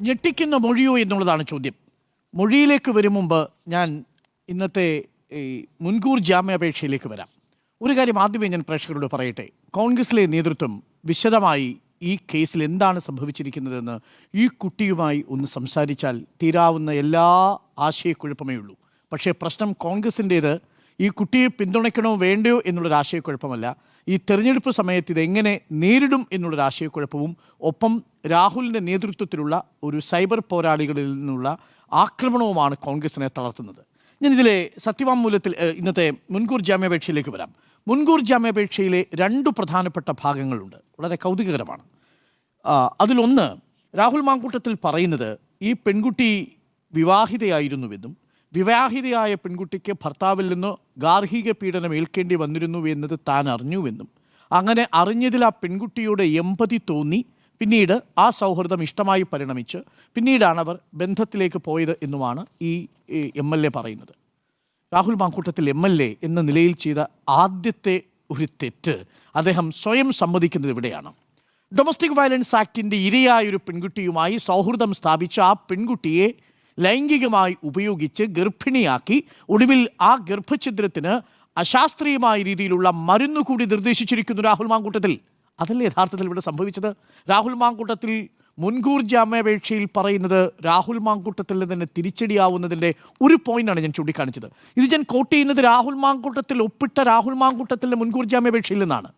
ഞെട്ടിക്കുന്ന മൊഴിയോ എന്നുള്ളതാണ് ചോദ്യം. മൊഴിയിലേക്ക് വരും മുമ്പ് ഞാൻ ഇന്നത്തെ ഈ മുൻകൂർ ജാമ്യാപേക്ഷയിലേക്ക് വരാം. ഒരു കാര്യം ആദ്യമേ ഞാൻ പ്രേക്ഷകരോട് പറയട്ടെ. കോൺഗ്രസിലെ നേതൃത്വം വിശദമായി ഈ കേസിൽ എന്താണ് സംഭവിച്ചിരിക്കുന്നതെന്ന് ഈ കുട്ടിയുമായി ഒന്ന് സംസാരിച്ചാൽ തീരാവുന്ന എല്ലാ ആശയക്കുഴപ്പമേ ഉള്ളൂ. പക്ഷേ പ്രശ്നം കോൺഗ്രസിന്റേത് ഈ കുട്ടിയെ പിന്തുണയ്ക്കണോ വേണ്ടയോ എന്നുള്ളൊരു ആശയക്കുഴപ്പമല്ല. ഈ തെരഞ്ഞെടുപ്പ് സമയത്ത് ഇതെങ്ങനെ നേരിടും എന്നുള്ളൊരു ആശയക്കുഴപ്പവും ഒപ്പം രാഹുലിന്റെ നേതൃത്വത്തിലുള്ള ഒരു സൈബർ പോരാളികളിൽ നിന്നുള്ള ആക്രമണവുമാണ് കോൺഗ്രസിനെ തളർത്തുന്നത്. ഞാൻ ഇതിലെ സത്യവാങ്മൂലത്തിൽ ഇന്നത്തെ മുൻകൂർ ജാമ്യാപേക്ഷയിലേക്ക് വരാം. മുൻകൂർ ജാമ്യാപേക്ഷയിലെ രണ്ടു പ്രധാനപ്പെട്ട ഭാഗങ്ങളുണ്ട്. വളരെ കൗതുകകരമാണ്. അതിലൊന്ന് രാഹുൽ മാങ്കൂട്ടത്തിൽ പറയുന്നത് ഈ പെൺകുട്ടി വിവാഹിതയായിരുന്നുവെന്നും വിവാഹിതയായ പെൺകുട്ടിക്ക് ഭർത്താവിൽ നിന്ന് ഗാർഹിക പീഡനം ഏൽക്കേണ്ടി വന്നിരുന്നു എന്നത് താൻ അറിഞ്ഞുവെന്നും അങ്ങനെ അറിഞ്ഞതിൽ ആ പെൺകുട്ടിയുടെ എമ്പതി തോന്നി പിന്നീട് ആ സൗഹൃദം ഇഷ്ടമായി പരിണമിച്ച് പിന്നീടാണ് അവർ ബന്ധത്തിലേക്ക് പോയത് എന്നുമാണ് ഈ എം എൽ എ പറയുന്നത്. Rahul Mankoottathil M L A എന്ന നിലയിൽ ചെയ്ത ആദ്യത്തെ ഒരു തെറ്റ് അദ്ദേഹം സ്വയം സമ്മതിക്കുന്നത് ഇവിടെയാണ്. ഡൊമസ്റ്റിക് വയലൻസ് ആക്ടിന്റെ ഇരയായ ഒരു പെൺകുട്ടിയുമായി സൗഹൃദം സ്ഥാപിച്ച ആ പെൺകുട്ടിയെ ലൈംഗികമായി ഉപയോഗിച്ച് ഗർഭിണിയാക്കി ഒടുവിൽ ആ ഗർഭഛിദ്രത്തിന് അശാസ്ത്രീയമായ രീതിയിലുള്ള മരുന്നു കൂടി നിർദ്ദേശിച്ചിരിക്കുന്നു രാഹുൽ മാങ്കൂട്ടത്തിൽ. അതല്ല യഥാർത്ഥത്തിൽ ഇവിടെ സംഭവിച്ചത്? രാഹുൽ മാങ്കൂട്ടത്തിൽ മുൻകൂർ ജാമ്യാപേക്ഷയിൽ പറയുന്നത് രാഹുൽ മാങ്കൂട്ടത്തിൽ തന്നെ തിരിച്ചടിയാവുന്നതിന്റെ ഒരു പോയിന്റാണ് ഞാൻ ചൂണ്ടിക്കാണിച്ചത്. ഇത് ഞാൻ കോട്ട് ചെയ്യുന്നത് രാഹുൽ മാങ്കൂട്ടത്തിൽ ഒപ്പിട്ട രാഹുൽ മാങ്കൂട്ടത്തിന്റെ മുൻകൂർ ജാമ്യാപേക്ഷയിൽ നിന്നാണ്.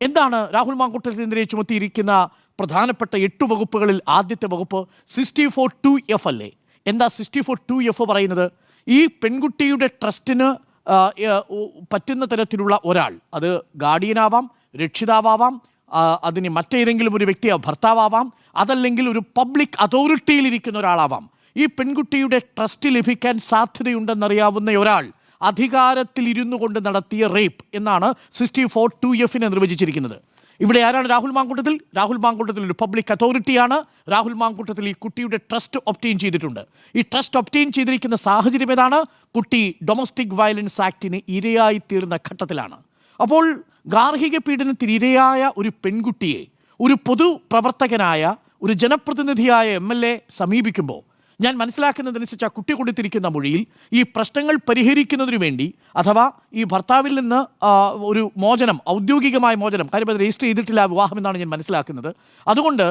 എന്താണ് രാഹുൽ മാങ്കൂട്ടത്തിനെതിരെ ചുമത്തിയിരിക്കുന്ന പ്രധാനപ്പെട്ട എട്ട് വകുപ്പുകളിൽ ആദ്യത്തെ വകുപ്പ്? സിക്സ്റ്റി ഫോർ ടു എഫ് അല്ലേ? എന്താ സിക്സ്റ്റി ഫോർ ടു എഫ് പറയുന്നത്? ഈ പെൺകുട്ടിയുടെ ട്രസ്റ്റിന് പറ്റുന്ന തരത്തിലുള്ള ഒരാൾ അത് ഗാർഡിയനാവാം രക്ഷിതാവാം അതിന് മറ്റേതെങ്കിലും ഒരു വ്യക്തി ഭർത്താവാം അതല്ലെങ്കിൽ ഒരു പബ്ലിക് അതോറിറ്റിയിൽ ഇരിക്കുന്ന ഒരാളാവാം. ഈ പെൺകുട്ടിയുടെ ട്രസ്റ്റ് ലഭിക്കാൻ സാധ്യതയുണ്ടെന്നറിയാവുന്ന ഒരാൾ അധികാരത്തിൽ ഇരുന്നു കൊണ്ട് നടത്തിയ റേപ്പ് എന്നാണ് സിക്സ്റ്റി ഫോർ ടു എഫിനെ നിർവചിച്ചിരിക്കുന്നത്. ഇവിടെ ആരാണ് രാഹുൽ മാങ്കൂട്ടത്തിൽ? രാഹുൽ മാങ്കൂട്ടത്തിൽ ഒരു പബ്ലിക് അതോറിറ്റിയാണ് രാഹുൽ മാങ്കൂട്ടത്തിൽ ഈ കുട്ടിയുടെ ട്രസ്റ്റ് ഒപ്റ്റെയിൻ ചെയ്തിട്ടുണ്ട്. ഈ ട്രസ്റ്റ് ഒപ്റ്റെയിൻ ചെയ്തിരിക്കുന്ന സാഹചര്യം ഏതാണ്? കുട്ടി ഡൊമസ്റ്റിക് വയലൻസ് ആക്ടിന് ഇരയായി തീർന്ന ഘട്ടത്തിലാണ്. അപ്പോൾ ഗാർഹിക പീഡനത്തിന് ഇരയായ ഒരു പെൺകുട്ടിയെ ഒരു പൊതു പ്രവർത്തകനായ ഒരു ജനപ്രതിനിധിയായ എം എൽ എ സമീപിക്കുമ്പോൾ ഞാൻ മനസ്സിലാക്കുന്നതനുസരിച്ച് ആ കുട്ടി കൊടുത്തിരിക്കുന്ന മൊഴിയിൽ ഈ പ്രശ്നങ്ങൾ പരിഹരിക്കുന്നതിനു വേണ്ടി അഥവാ ഈ ഭർത്താവിൽ നിന്ന് ഒരു മോചനം ഔദ്യോഗികമായ മോചനം കാര്യം അത് രജിസ്റ്റർ ചെയ്തിട്ടില്ല വിവാഹം എന്നാണ് ഞാൻ മനസ്സിലാക്കുന്നത്. അതുകൊണ്ട്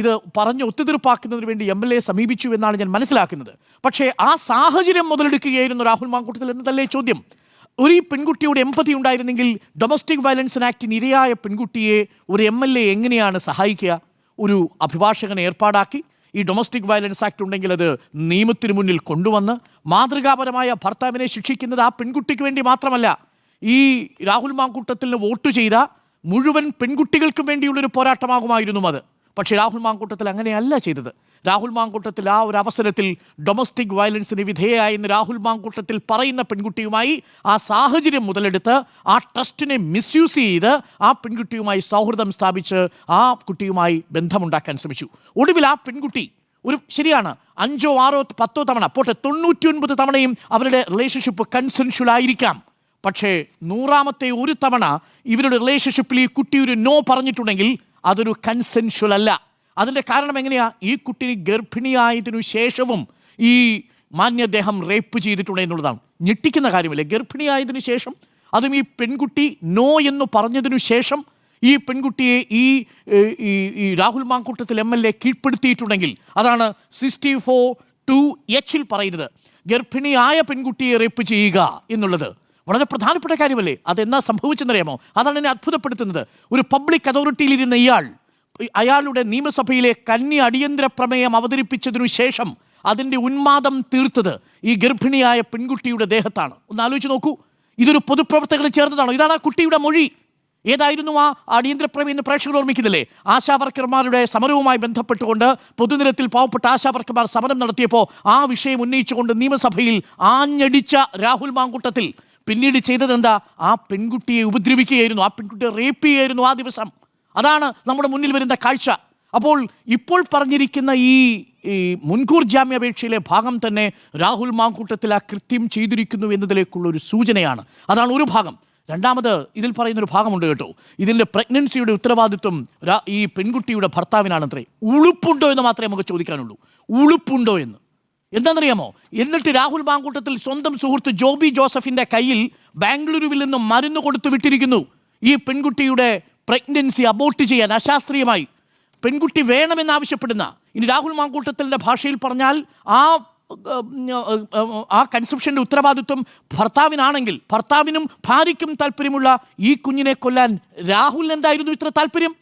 ഇത് പറഞ്ഞ് ഒത്തുതീർപ്പാക്കുന്നതിന് വേണ്ടി എം എൽ എ സമീപിച്ചു എന്നാണ് ഞാൻ മനസ്സിലാക്കുന്നത്. പക്ഷേ ആ സാഹചര്യം മുതലെടുക്കുകയായിരുന്നു രാഹുൽ മാങ്കൂട്ടത്തിൽ എന്നതല്ലേ ചോദ്യം. ഒരു പെൺകുട്ടിയുടെ എമ്പതി ഉണ്ടായിരുന്നെങ്കിൽ ഡൊമസ്റ്റിക് വയലൻസ് ആക്ടിന് ഇരയായ പെൺകുട്ടിയെ ഒരു എം എൽ എ എങ്ങനെയാണ് സഹായിക്കുക? ഒരു അഭിഭാഷകനെ ഏർപ്പാടാക്കി ഈ ഡൊമസ്റ്റിക് വയലൻസ് ആക്ട് ഉണ്ടെങ്കിൽ അത് നിയമത്തിന് മുന്നിൽ കൊണ്ടുവന്ന് മാതൃകാപരമായ ഭർത്താവിനെ ശിക്ഷിക്കുന്നത് ആ പെൺകുട്ടിക്ക് വേണ്ടി മാത്രമല്ല ഈ രാഹുൽ മാങ്കൂട്ടത്തിന് വോട്ട് ചെയ്ത മുഴുവൻ പെൺകുട്ടികൾക്കും വേണ്ടിയുള്ളൊരു പോരാട്ടമാകുമായിരുന്നു അത്. പക്ഷേ രാഹുൽ മാങ്കൂട്ടത്തിൽ അങ്ങനെയല്ല ചെയ്തത്. രാഹുൽ മാങ്കൂട്ടത്തിൽ ആ ഒരു അവസരത്തിൽ ഡൊമസ്റ്റിക് വയലൻസിന് വിധേയയായെന്ന് രാഹുൽ മാങ്കൂട്ടത്തിൽ പറയുന്ന പെൺകുട്ടിയുമായി ആ സാഹചര്യം മുതലെടുത്ത് ആ ട്രസ്റ്റിനെ മിസ്യൂസ് ചെയ്ത് ആ പെൺകുട്ടിയുമായി സൗഹൃദം സ്ഥാപിച്ച് ആ കുട്ടിയുമായി ബന്ധമുണ്ടാക്കാൻ ശ്രമിച്ചു. ഒടുവിൽ ആ പെൺകുട്ടി ഒരു ശരിയാണ് അഞ്ചോ ആറോ പത്തോ തവണ പോട്ടെ തൊണ്ണൂറ്റി ഒൻപത് തവണയും അവരുടെ റിലേഷൻഷിപ്പ് കൺസെൻഷ്വൽ ആയിരിക്കാം. പക്ഷേ നൂറാമത്തെ ഒരു തവണ ഇവരുടെ റിലേഷൻഷിപ്പിൽ ഈ കുട്ടി ഒരു നോ പറഞ്ഞിട്ടുണ്ടെങ്കിൽ അതൊരു കൺസെൻഷ്വൽ അല്ല. അതിന്റെ കാരണം എങ്ങനെയാ? ഈ കുട്ടി ഗർഭിണിയായതിനു ശേഷവും ഈ മാന്യദേഹം റേപ്പ് ചെയ്തിട്ടുണ്ട് എന്നുള്ളതാണ്. ഞെട്ടിക്കുന്ന കാര്യമല്ലേ? ഗർഭിണിയായതിനു ശേഷം അതും ഈ പെൺകുട്ടി നോ എന്ന് പറഞ്ഞതിനു ശേഷം ഈ പെൺകുട്ടിയെ ഈ ഈ Rahul Mankoottathil M L A കീഴ്പ്പെടുത്തിയിട്ടുണ്ടെങ്കിൽ അതാണ് സിക്സ്റ്റി ഫോർ ടു എച്ചിൽ പറയുന്നത്. ഗർഭിണിയായ പെൺകുട്ടിയെ റേപ്പ് ചെയ്യുക എന്നുള്ളത്. വളരെ പ്രധാനപ്പെട്ട കാര്യമല്ലേ? അതെന്നാ സംഭവിച്ചെന്നറിയാമോ? അതാണ് എന്നെ അത്ഭുതപ്പെടുത്തുന്നത്. ഒരു പബ്ലിക് അതോറിറ്റിയിൽ ഇരുന്ന ഇയാൾ അയാളുടെ നിയമസഭയിലെ കന്നി അടിയന്തര പ്രമേയം അവതരിപ്പിച്ചതിനു ശേഷം അതിന്റെ ഉന്മാദം തീർത്തത് ഈ ഗർഭിണിയായ പെൺകുട്ടിയുടെ ദേഹത്താണ്. ഒന്ന് ആലോചിച്ച് നോക്കൂ. ഇതൊരു പൊതുപ്രവർത്തകർ ചേർന്നതാണോ? ഇതാണ് ആ കുട്ടിയുടെ മൊഴി. ഏതായിരുന്നു ആ അടിയന്തര പ്രമേയം പ്രേക്ഷകർ ഓർമ്മിക്കുന്നില്ലേ? ആശാവർക്കർമാരുടെ സമരവുമായി ബന്ധപ്പെട്ടുകൊണ്ട് പൊതുനിരത്തിൽ പാവപ്പെട്ട ആശാവർക്കർമാർ സമരം നടത്തിയപ്പോൾ ആ വിഷയം ഉന്നയിച്ചുകൊണ്ട് നിയമസഭയിൽ ആഞ്ഞടിച്ച രാഹുൽ മാങ്കൂട്ടത്തിൽ. പിന്നീട് ചെയ്തതെന്താ? ആ പെൺകുട്ടിയെ ഉപദ്രവിക്കുകയായിരുന്നു. ആ പെൺകുട്ടിയെ റേപ്പ് ചെയ്യുകയായിരുന്നു ആ ദിവസം. അതാണ് നമ്മുടെ മുന്നിൽ വരുന്ന കാഴ്ച. അപ്പോൾ ഇപ്പോൾ പറഞ്ഞിരിക്കുന്ന ഈ ഈ മുൻകൂർ ജാമ്യാപേക്ഷയിലെ ഭാഗം തന്നെ രാഹുൽ മാങ്കൂട്ടത്തിൽ ആ കൃത്യം ചെയ്തിരിക്കുന്നു എന്നതിലേക്കുള്ള ഒരു സൂചനയാണ്. അതാണ് ഒരു ഭാഗം. രണ്ടാമത് ഇതിൽ പറയുന്നൊരു ഭാഗമുണ്ട് കേട്ടോ. ഇതിന്റെ പ്രഗ്നൻസിയുടെ ഉത്തരവാദിത്വം ഈ പെൺകുട്ടിയുടെ ഭർത്താവിനാണത്രേ ഉളുപ്പുണ്ടോ എന്ന് മാത്രമേ നമുക്ക് ചോദിക്കാനുള്ളൂ. ഉളുപ്പുണ്ടോ എന്ന്. എന്താണെന്നറിയാമോ? എന്നിട്ട് രാഹുൽ മാങ്കൂട്ടത്തിൽ സ്വന്തം സുഹൃത്ത് ജോബി ജോസഫിന്റെ കയ്യിൽ ബാംഗ്ലൂരുവിൽ നിന്ന് മരുന്ന് കൊടുത്തു വിട്ടിരിക്കുന്നു. ഈ പെൺകുട്ടിയുടെ പ്രഗ്നൻസി അബോർട്ട് ചെയ്യാൻ അശാസ്ത്രീയമായി പെൺകുട്ടി വേണമെന്നാവശ്യപ്പെടുന്ന ഇനി രാഹുൽ മാങ്കൂട്ടത്തിന്റെ ഭാഷയിൽ പറഞ്ഞാൽ ആ ആ കൺസെപ്ഷന്റെ ഉത്തരവാദിത്വം ഭർത്താവിനാണെങ്കിൽ ഭർത്താവിനും ഭാര്യയ്ക്കും താല്പര്യമുള്ള ഈ കുഞ്ഞിനെ കൊല്ലാൻ രാഹുലിന് എന്തായിരുന്നു ഇത്ര താല്പര്യം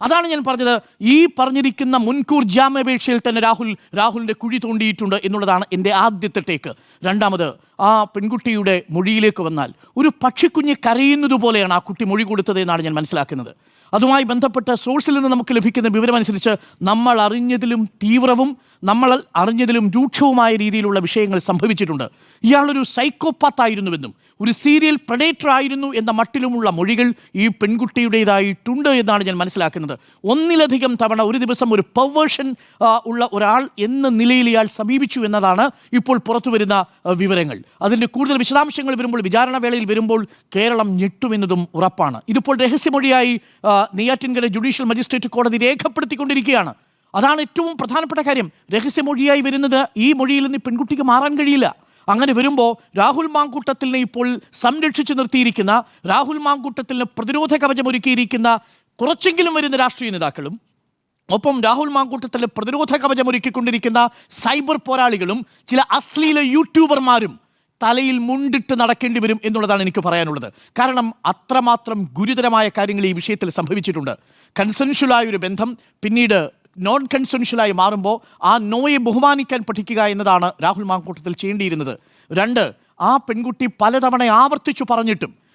അതാണ് ഞാൻ പറഞ്ഞത്. ഈ പറഞ്ഞിരിക്കുന്ന മുൻകൂർ ജാമ്യാപേക്ഷയിൽ തന്നെ രാഹുൽ രാഹുലിന്റെ കുഴി തോണ്ടിയിട്ടുണ്ട് എന്നുള്ളതാണ് എന്റെ ആദ്യത്തെ ടേക്ക് രണ്ടാമത് ആ പെൺകുട്ടിയുടെ മൊഴിയിലേക്ക് വന്നാൽ ഒരു പക്ഷിക്കുഞ്ഞ് കരയുന്നത് പോലെയാണ് ആ കുട്ടി മൊഴി കൊടുത്തത് എന്നാണ് ഞാൻ മനസ്സിലാക്കുന്നത്. അതുമായി ബന്ധപ്പെട്ട സോഴ്സിൽ നിന്ന് നമുക്ക് ലഭിക്കുന്ന വിവരമനുസരിച്ച് നമ്മൾ അറിഞ്ഞതിലും തീവ്രവും നമ്മൾ അറിഞ്ഞതിലും രൂക്ഷവുമായ രീതിയിലുള്ള വിഷയങ്ങൾ സംഭവിച്ചിട്ടുണ്ട്. ഇയാളൊരു സൈക്കോപാത്തായിരുന്നുവെന്നും ഒരു സീരിയൽ പ്രഡേറ്റർ ആയിരുന്നു എന്ന മട്ടിലുമുള്ള മൊഴികൾ ഈ പെൺകുട്ടിയുടേതായിട്ടുണ്ട് എന്നാണ് ഞാൻ മനസ്സിലാക്കുന്നത്. ഒന്നിലധികം തവണ ഒരു ദിവസം ഒരു പെർവേഷൻ ഉള്ള ഒരാൾ എന്ന നിലയിൽ ഇയാൾ സമീപിച്ചു എന്നതാണ് ഇപ്പോൾ പുറത്തു വരുന്ന വിവരങ്ങൾ. അതിന്റെ കൂടുതൽ വിശദാംശങ്ങൾ വരുമ്പോൾ വിചാരണ വേളയിൽ വരുമ്പോൾ കേരളം ഞെട്ടുമെന്നതും ഉറപ്പാണ്. ഇതിപ്പോൾ രഹസ്യമൊഴിയായി നെയ്യാറ്റിൻകര ജുഡീഷ്യൽ മജിസ്ട്രേറ്റ് കോടതി രേഖപ്പെടുത്തിക്കൊണ്ടിരിക്കുകയാണ്. അതാണ് ഏറ്റവും പ്രധാനപ്പെട്ട കാര്യം. രഹസ്യമൊഴിയായി വരുന്നത് ഈ മൊഴിയിൽ നിന്ന് പെൺകുട്ടിക്ക് മാറാൻ കഴിയില്ല. അങ്ങനെ വരുമ്പോൾ രാഹുൽ മാങ്കൂട്ടത്തിനെ ഇപ്പോൾ സംരക്ഷിച്ചു നിർത്തിയിരിക്കുന്ന രാഹുൽ മാങ്കൂട്ടത്തിന് പ്രതിരോധ കവചമൊരുക്കിയിരിക്കുന്ന കുറച്ചെങ്കിലും വരുന്ന രാഷ്ട്രീയ നേതാക്കളും ഒപ്പം രാഹുൽ മാങ്കൂട്ടത്തിൽ പ്രതിരോധ കവചമൊരുക്കിക്കൊണ്ടിരിക്കുന്ന സൈബർ പോരാളികളും ചില അശ്ലീല യൂട്യൂബർമാരും തലയിൽ മുണ്ടിട്ട് നടക്കേണ്ടി വരും എന്നുള്ളതാണ് എനിക്ക് പറയാനുള്ളത്. കാരണം അത്രമാത്രം ഗുരുതരമായ കാര്യങ്ങൾ ഈ വിഷയത്തിൽ സംഭവിച്ചിട്ടുണ്ട്. കൺസെൻഷ്യലായൊരു ബന്ധം പിന്നീട് നോൺ കൺസെൻഷ്യലായി മാറുമ്പോൾ ആ നോയെ ബഹുമാനിക്കാൻ പഠിക്കുക എന്നതാണ് രാഹുൽ മാങ്കൂട്ടത്തിൽ ചെയ്യേണ്ടിയിരുന്നത്. രണ്ട് ആ പെൺകുട്ടി പലതവണ ആവർത്തിച്ചു പറഞ്ഞിട്ടും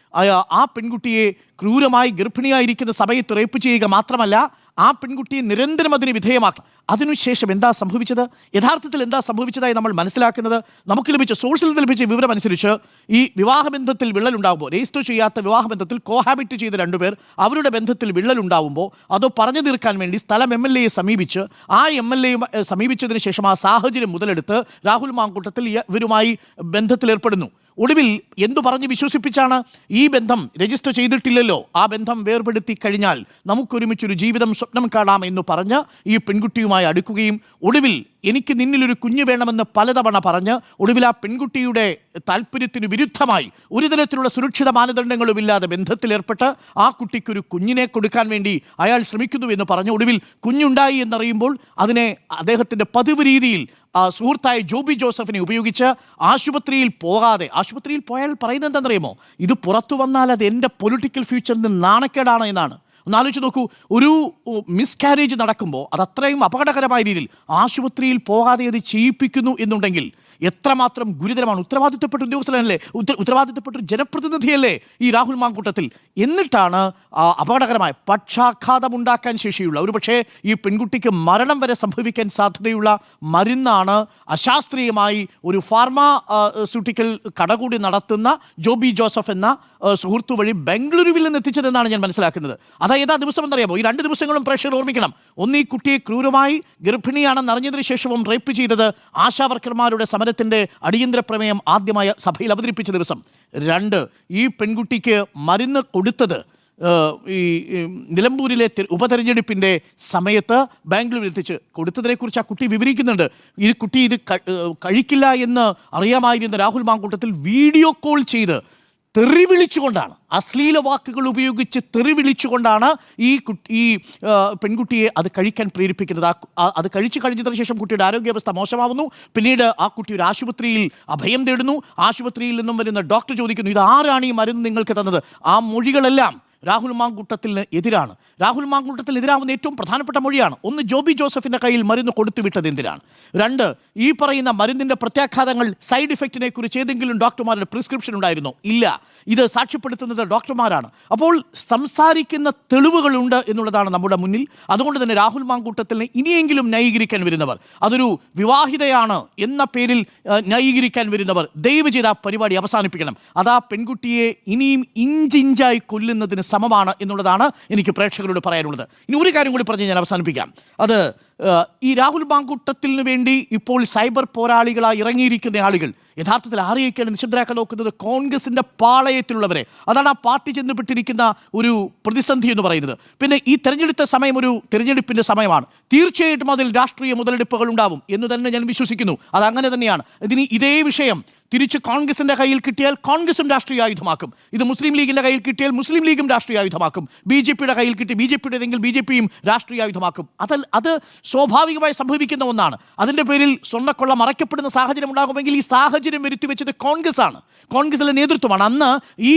ആ- പെൺകുട്ടിയെ ക്രൂരമായി ഗർഭിണിയായിരിക്കുന്ന സമയത്ത് റേപ്പ് ചെയ്യുക മാത്രമല്ല ആ പെൺകുട്ടിയെ നിരന്തരം അതിന് വിധേയമാക്കി. അതിനുശേഷം എന്താ സംഭവിച്ചത്? യഥാർത്ഥത്തിൽ എന്താ സംഭവിച്ചതായി നമ്മൾ മനസ്സിലാക്കുന്നത്? നമുക്ക് ലഭിച്ച സോഴ്സിൽ ലഭിച്ച വിവരം അനുസരിച്ച് ഈ വിവാഹബന്ധത്തിൽ വിള്ളലുണ്ടാകുമ്പോൾ രജിസ്റ്റർ ചെയ്യാത്ത വിവാഹബന്ധത്തിൽ കോഹാബിറ്റ് ചെയ്ത രണ്ടുപേർ അവരുടെ ബന്ധത്തിൽ വിള്ളലുണ്ടാവുമ്പോൾ അതോ പറഞ്ഞു തീർക്കാൻ വേണ്ടി സ്ഥലം എം എൽ എയെ സമീപിച്ച് ആ എം എൽ എ സമീപിച്ചതിന് ശേഷം ആ സാഹചര്യം മുതലെടുത്ത് രാഹുൽ മാങ്കൂട്ടത്തിൽ ഇവരുമായി ബന്ധത്തിലേർപ്പെടുന്നു ഒടുവിൽ എന്തു പറഞ്ഞ് വിശ്വസിപ്പിച്ചാണ് ഈ ബന്ധം രജിസ്റ്റർ ചെയ്തിട്ടില്ലല്ലോ? ആ ബന്ധം വേർപെടുത്തി കഴിഞ്ഞാൽ നമുക്കൊരുമിച്ചൊരു ജീവിതം സ്വപ്നം കാണാം എന്ന് പറഞ്ഞ് ഈ പെൺകുട്ടിയുമായി അടുക്കുകയും ഒടുവിൽ എനിക്ക് നിന്നിലൊരു കുഞ്ഞ് വേണമെന്ന് പലതവണ പറഞ്ഞ് ഒടുവിൽ ആ പെൺകുട്ടിയുടെ താല്പര്യത്തിന് വിരുദ്ധമായി ഒരു തരത്തിലുള്ള സുരക്ഷിത മാനദണ്ഡങ്ങളുമില്ലാതെ ബന്ധത്തിലേർപ്പെട്ട് ആ കുട്ടിക്കൊരു കുഞ്ഞിനെ കൊടുക്കാൻ വേണ്ടി അയാൾ ശ്രമിക്കുന്നു എന്ന് പറഞ്ഞ് ഒടുവിൽ കുഞ്ഞുണ്ടായി എന്നറിയുമ്പോൾ അതിനെ അദ്ദേഹത്തിന്റെ പതിവ് രീതിയിൽ സുഹൃത്തായ ജോബി ജോസഫിനെ ഉപയോഗിച്ച് ആശുപത്രിയിൽ പോകാതെ ആശുപത്രിയിൽ പോയാൽ പറയുന്നത് എന്താണെന്നറിയുമോ? ഇത് പുറത്തു വന്നാൽ അത് എന്റെ പൊളിറ്റിക്കൽ ഫ്യൂച്ചറിന് നാണക്കേടാണ് എന്നാണ്. ഒന്ന് ആലോചിച്ച് നോക്കൂ ഒരു മിസ്കാരേജ് നടക്കുമ്പോൾ അത് അത്രയും അപകടകരമായ രീതിയിൽ ആശുപത്രിയിൽ പോകാതെ അത് ചെയ്യിപ്പിക്കുന്നു എന്നുണ്ടെങ്കിൽ എത്രമാത്രം ഗുരുതരമാണ്. ഉത്തരവാദിത്തപ്പെട്ട ഉദ്യോഗസ്ഥനല്ലേ ഉത്തര ഉത്തരവാദിത്തപ്പെട്ട ഒരു ജനപ്രതിനിധിയല്ലേ ഈ രാഹുൽ മാങ്കൂട്ടത്തിൽ? എന്നിട്ടാണ് അപകടകരമായ പക്ഷാഘാതമുണ്ടാക്കാൻ ശേഷിയുള്ള ഒരു പക്ഷേ ഈ പെൺകുട്ടിക്ക് മരണം വരെ സംഭവിക്കാൻ സാധ്യതയുള്ള മരുന്നാണ് അശാസ്ത്രീയമായി ഒരു ഫാർമാ സ്യൂട്ടിക്കൽ കടകൂടി നടത്തുന്ന ജോബി ജോസഫ് എന്ന സുഹൃത്തു വഴി ബംഗളൂരുവിൽ നിന്ന് എത്തിച്ചതെന്നാണ് ഞാൻ മനസ്സിലാക്കുന്നത്. അതായത് ആ ദിവസം എന്നറിയാമോ? ഈ രണ്ട് ദിവസങ്ങളും പ്രേക്ഷകർ ഓർമ്മിക്കണം. ഒന്ന് ഈ കുട്ടിയെ ക്രൂരമായി ഗർഭിണിയാണെന്ന് അറിഞ്ഞതിന് ശേഷവും റേപ്പ് ചെയ്തത് ആശാവർക്കർമാരുടെ സമരത്തിന്റെ അടിയന്തര പ്രമേയം ആദ്യമായ സഭയിൽ അവതരിപ്പിച്ച ദിവസം. രണ്ട് ഈ പെൺകുട്ടിക്ക് മരുന്ന് കൊടുത്തത് ഈ നിലമ്പൂരിലെ ഉപതെരഞ്ഞെടുപ്പിന്റെ സമയത്ത് ബാംഗ്ലൂരിൽ എത്തിച്ച് കൊടുത്തതിനെക്കുറിച്ച് ആ കുട്ടി വിവരിക്കുന്നുണ്ട്. ഈ കുട്ടി ഇത് കഴിക്കില്ല എന്ന് അറിയാമായിരുന്ന രാഹുൽ മാങ്കൂട്ടത്തിൽ വീഡിയോ കോൾ ചെയ്ത് തെറി വിളിച്ചുകൊണ്ടാണ് അശ്ലീല വാക്കുകൾ ഉപയോഗിച്ച് തെറി വിളിച്ചുകൊണ്ടാണ് ഈ ഈ പെൺകുട്ടിയെ അത് കഴിക്കാൻ പ്രേരിപ്പിക്കുന്നത്. ആ- അത് കഴിച്ചു കഴിഞ്ഞതിന് ശേഷം കുട്ടിയുടെ ആരോഗ്യാവസ്ഥ മോശമാവുന്നു. പിന്നീട് ആ കുട്ടി ഒരു ആശുപത്രിയിൽ അഭയം തേടുന്നു. ആശുപത്രിയിൽ നിന്നും വരുന്ന ഡോക്ടർ ചോദിക്കുന്നു ഇത് ആരാണ് ഈ മരുന്ന് നിങ്ങൾക്ക് തന്നത്? ആ മൊഴികളെല്ലാം രാഹുൽ മാങ്കൂട്ടത്തിന് എതിരാണ്. രാഹുൽ മാങ്കൂട്ടത്തിൽ എതിരാവുന്ന ഏറ്റവും പ്രധാനപ്പെട്ട മൊഴിയാണ്. ഒന്ന് ജോബി ജോസഫിന്റെ കയ്യിൽ മരുന്ന് കൊടുത്തുവിട്ടത് എന്തിനാണ്? രണ്ട് ഈ പറയുന്ന മരുന്നിന്റെ പ്രത്യാഘാതങ്ങൾ സൈഡ് ഇഫക്റ്റിനെ കുറിച്ച് ഏതെങ്കിലും ഡോക്ടർമാരുടെ പ്രിസ്ക്രിപ്ഷൻ ഉണ്ടായിരുന്നോ? ഇല്ല. ഇത് സാക്ഷ്യപ്പെടുത്തുന്നത് ഡോക്ടർമാരാണ്. അപ്പോൾ സംസാരിക്കുന്ന തെളിവുകളുണ്ട് എന്നുള്ളതാണ് നമ്മുടെ മുന്നിൽ. അതുകൊണ്ട് തന്നെ രാഹുൽ മാങ്കൂട്ടത്തിനെ ഇനിയെങ്കിലും ന്യായീകരിക്കാൻ വരുന്നവർ അതൊരു വിവാഹിതയാണ് എന്ന പേരിൽ ന്യായീകരിക്കാൻ വരുന്നവർ ദയവ് ചെയ്ത് ആ പരിപാടി അവസാനിപ്പിക്കണം. അതാ പെൺകുട്ടിയെ ഇനിയും ഇഞ്ചിഞ്ചായി കൊല്ലുന്നതിന് സമമാണ് എന്നുള്ളതാണ് എനിക്ക് പ്രേക്ഷകരോട് പറയാനുള്ളത്. ഇനി ഒരു കാര്യം കൂടി പറഞ്ഞ് ഞാൻ അവസാനിപ്പിക്കാം. അത് ഈ രാഹുൽ മാങ്കൂട്ടത്തിന് വേണ്ടി ഇപ്പോൾ സൈബർ പോരാളികളായി ഇറങ്ങിയിരിക്കുന്ന ആളുകൾ യഥാർത്ഥത്തിൽ ആരെയൊക്കെയാണ് നിശബ്ദരാക്കാൻ നോക്കുന്നത്? കോൺഗ്രസിന്റെ പാളയത്തിലുള്ളവരെ. അതാണ് ആ പാർട്ടി ചെന്നപ്പെട്ടിരിക്കുന്ന ഒരു പ്രതിസന്ധി എന്ന് പറയുന്നത്. പിന്നെ ഈ തെരഞ്ഞെടുത്ത സമയം ഒരു തെരഞ്ഞെടുപ്പിന്റെ സമയമാണ്. തീർച്ചയായിട്ടും അതിൽ രാഷ്ട്രീയ മുതലെടുപ്പുകൾ ഉണ്ടാവും എന്ന് തന്നെ ഞാൻ വിശ്വസിക്കുന്നു. അത് അങ്ങനെ തന്നെയാണ്. ഇതിന് ഇതേ വിഷയം തിരിച്ച് കോൺഗ്രസിന്റെ കയ്യിൽ കിട്ടിയാൽ കോൺഗ്രസും രാഷ്ട്രീയ ആയുധമാക്കും. ഇത് മുസ്ലിം ലീഗിന്റെ കയ്യിൽ കിട്ടിയാൽ മുസ്ലിം ലീഗും രാഷ്ട്രീയ ആയുധമാക്കും. ബി ജെ പിയുടെ കയ്യിൽ കിട്ടി ബി ജെ പിയുടെതെങ്കിൽ ബി ജെ പിയും രാഷ്ട്രീയ ആയുധമാക്കും. അത് അത് സ്വാഭാവികമായി സംഭവിക്കുന്ന ഒന്നാണ്. അതിന്റെ പേരിൽ സ്വർണക്കൊള്ള മറയ്ക്കപ്പെടുന്ന സാഹചര്യം ഉണ്ടാകുമെങ്കിൽ ഈ സാഹചര്യം വരുത്തി വെച്ചത് കോൺഗ്രസ് ആണ് കോൺഗ്രസിലെ നേതൃത്വമാണ്. അന്ന് ഈ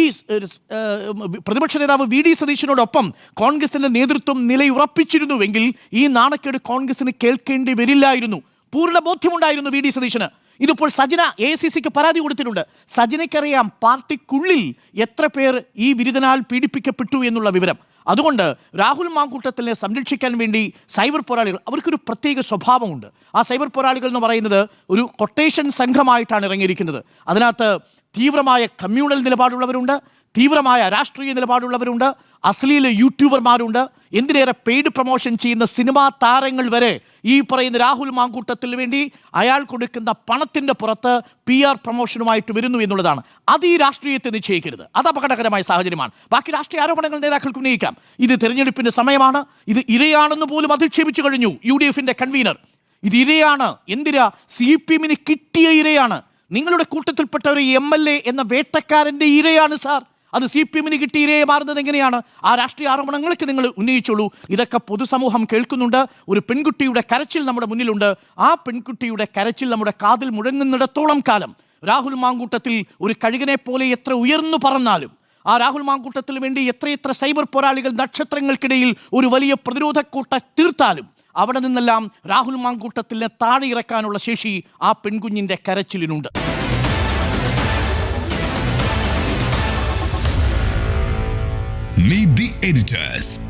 പ്രതിപക്ഷ നേതാവ് വി ഡി സതീശനോടൊപ്പം കോൺഗ്രസിന്റെ നേതൃത്വം നിലയുറപ്പിച്ചിരുന്നുവെങ്കിൽ ഈ നാണക്കേട് കോൺഗ്രസിന് കേൾക്കേണ്ടി വരില്ലായിരുന്നു. പൂർണ ബോധ്യമുണ്ടായിരുന്നു വി ഡി സതീശന്. ഇതിപ്പോൾ സജന എ സി സിക്ക് പരാതി കൊടുത്തിട്ടുണ്ട്. സജനയ്ക്കറിയാം പാർട്ടിക്കുള്ളിൽ എത്ര പേർ ഈ ബിരുദനാൽ പീഡിപ്പിക്കപ്പെട്ടു എന്നുള്ള വിവരം. അതുകൊണ്ട് രാഹുൽ മാങ്കൂട്ടത്തിനെ സംരക്ഷിക്കാൻ വേണ്ടി സൈബർ പോരാളികൾ അവർക്കൊരു പ്രത്യേക സ്വഭാവമുണ്ട്. ആ സൈബർ പോരാളികൾ എന്ന് പറയുന്നത് ഒരു കൊട്ടേഷൻ സംഘമായിട്ടാണ് ഇറങ്ങിയിരിക്കുന്നത്. അതിനകത്ത് തീവ്രമായ കമ്മ്യൂണൽ നിലപാടുള്ളവരുണ്ട്. തീവ്രമായ രാഷ്ട്രീയ നിലപാടുള്ളവരുണ്ട്. അശ്ലീല യൂട്യൂബർമാരുണ്ട്. എന്തിനേറെ പെയ്ഡ് പ്രൊമോഷൻ ചെയ്യുന്ന സിനിമാ താരങ്ങൾ വരെ ഈ പറയുന്ന രാഹുൽ മാങ്കൂട്ടത്തിന് വേണ്ടി അയാൾ കൊടുക്കുന്ന പണത്തിന്റെ പുറത്ത് പി ആർ പ്രൊമോഷനുമായിട്ട് വരുന്നു എന്നുള്ളതാണ്. അത് ഈ രാഷ്ട്രീയത്തെ നിശ്ചയിക്കരുത്. അത് അപകടകരമായ സാഹചര്യമാണ്. ബാക്കി രാഷ്ട്രീയ ആരോപണങ്ങൾ നേതാക്കൾക്ക് ഉന്നയിക്കാം. ഇത് തെരഞ്ഞെടുപ്പിന്റെ സമയമാണ്. ഇത് ഇരയാണെന്ന് പോലും അധിക്ഷേപിച്ചു കഴിഞ്ഞു യു ഡി എഫിന്റെ കൺവീനർ ഇത് ഇരയാണ്. എന്തിനാ? സി പി എമ്മിന് കിട്ടിയ ഇരയാണ്. നിങ്ങളുടെ കൂട്ടത്തിൽപ്പെട്ട ഒരു എം എൽ എ എന്ന വേട്ടക്കാരന്റെ ഇരയാണ് സാർ. അത് സി പി എമ്മിന് കിട്ടിയിരേ മാറുന്നത് എങ്ങനെയാണ്? ആ രാഷ്ട്രീയ ആരോപണങ്ങൾക്ക് നിങ്ങൾ ഉന്നയിച്ചുള്ളൂ ഇതൊക്കെ പൊതുസമൂഹം കേൾക്കുന്നുണ്ട്. ഒരു പെൺകുട്ടിയുടെ കരച്ചിൽ നമ്മുടെ മുന്നിലുണ്ട്. ആ പെൺകുട്ടിയുടെ കരച്ചിൽ നമ്മുടെ കാതിൽ മുഴങ്ങുന്നിടത്തോളം കാലം രാഹുൽ മാങ്കൂട്ടത്തിൽ ഒരു കഴുകനെ പോലെ എത്ര ഉയർന്നു പറന്നാലും ആ രാഹുൽ മാങ്കൂട്ടത്തിന് വേണ്ടി എത്രയെത്ര സൈബർ പോരാളികൾ നക്ഷത്രങ്ങൾക്കിടയിൽ ഒരു വലിയ പ്രതിരോധ കൂട്ട തീർത്താലും അവിടെ നിന്നെല്ലാം രാഹുൽ മാങ്കൂട്ടത്തിനെ താഴെ ഇറക്കാനുള്ള ശേഷി ആ പെൺകുഞ്ഞിന്റെ കരച്ചിലിനുണ്ട്. Meet the editors.